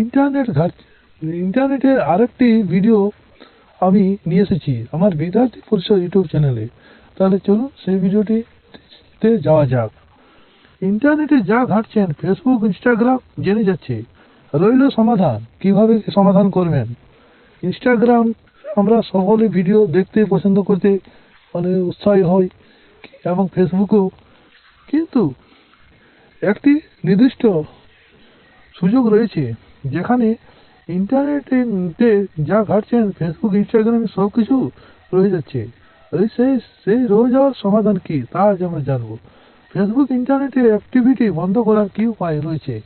Internet ঘাট ইন্টারনেটের আরেকটি ভিডিও আমি নিয়ে এসেছি, আমার বিদ্যার্থী পরিষদ ইউটিউব চ্যানেলে তাহলে চলুন সেই ভিডিওটিতে যাওয়া যাক। ইন্টারনেটে যা ঘাটছেন ফেসবুক ইনস্টাগ্রাম জেনে যাচ্ছে। রইল সমাধান, কীভাবে সমাধান করবেন? ইনস্টাগ্রাম আমরা সকলে ভিডিও দেখতে, পছন্দ করতে মানে উৎসাহী হই, এবং ফেসবুকেও কিন্তু একটি নির্দিষ্ট সুযোগ রয়েছে। যেখানে ইন্টারনেটে যা ঘাটছেন ফেসবুক ইনস্টাগ্রামে সব কিছু রয়ে যাচ্ছে। ওই সেই সেই রয়ে যাওয়ার সমাধান কি, তা আজ আমরা জানব। ফেসবুক ইন্টারনেটে অ্যাক্টিভিটি বন্ধ করার কি উপায় রয়েছে?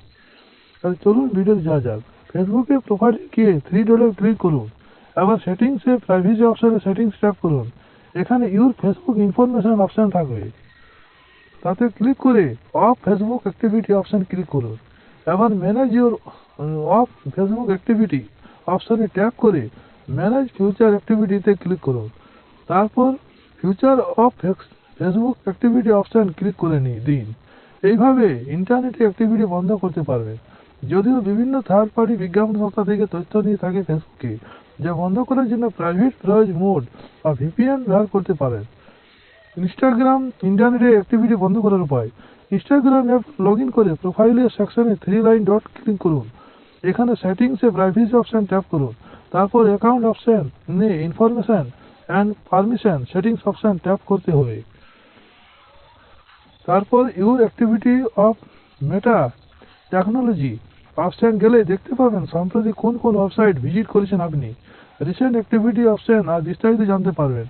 তাহলে চলুন ভিডিও যাওয়া যাক। ফেসবুকে প্রোফাইলে গিয়ে থ্রি ডলে ক্লিক করুন। এবার সেটিংসে প্রাইভেসি অপশনে সেটিংস ট্যাপ করুন। এখানে ইউর ফেসবুক ইনফরমেশন অপশন থাকবে। তাতে ক্লিক করে off Facebook activity option click করুন। এবার manage your off Facebook activity অপশনে ট্যাপ করে ম্যানেজ ফিউচার অ্যাক্টিভিটিতে ক্লিক করুন। তারপর future off Facebook activity option click করে নিই দিন। এইভাবে ইন্টারনেটে অ্যাক্টিভিটি বন্ধ করতে পারবে। যদিও বিভিন্ন থার্ড পার্টি বিজ্ঞাপন সংস্থা থেকে তথ্য নিয়ে থাকে ফেসবুকে যা বন্ধ করার জন্য প্রাইভেট ব্রাউজ মোড বা ভিপিএন ব্যবহার করতে পারেন। ইনস্টাগ্রাম ইন্টারনেটে অ্যাক্টিভিটি বন্ধ করার উপায়। ইনস্টাগ্রাম অ্যাপ লগ ইন করে প্রোফাইলের সেকশনে থ্রি লাইন ডট ক্লিক করুন। এখানে সেটিংসে প্রাইভেসি অপশন ট্যাপ করুন। তারপর অ্যাকাউন্ট অপশন নে information and permission settings option tap করতে হবে। তারপর your activity off Meta technology option গেলে দেখতে পাবেন সম্প্রতি কোন কোন ওয়েবসাইট ভিজিট করেছেন আপনি। রিসেন্ট অ্যাক্টিভিটি অপশন আর বিস্তারিত জানতে পারবেন।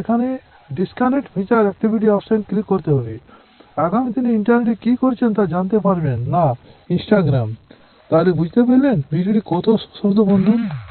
এখানে disconnect feature activity option click করতে হবে। আগামী দিনে ইন্টারনেটে কী করছেন তা জানতে পারবেন না ইনস্টাগ্রাম তাহলে বুঝতে পারলেন, ভিডিওটি কত শব্দ বন্ধু।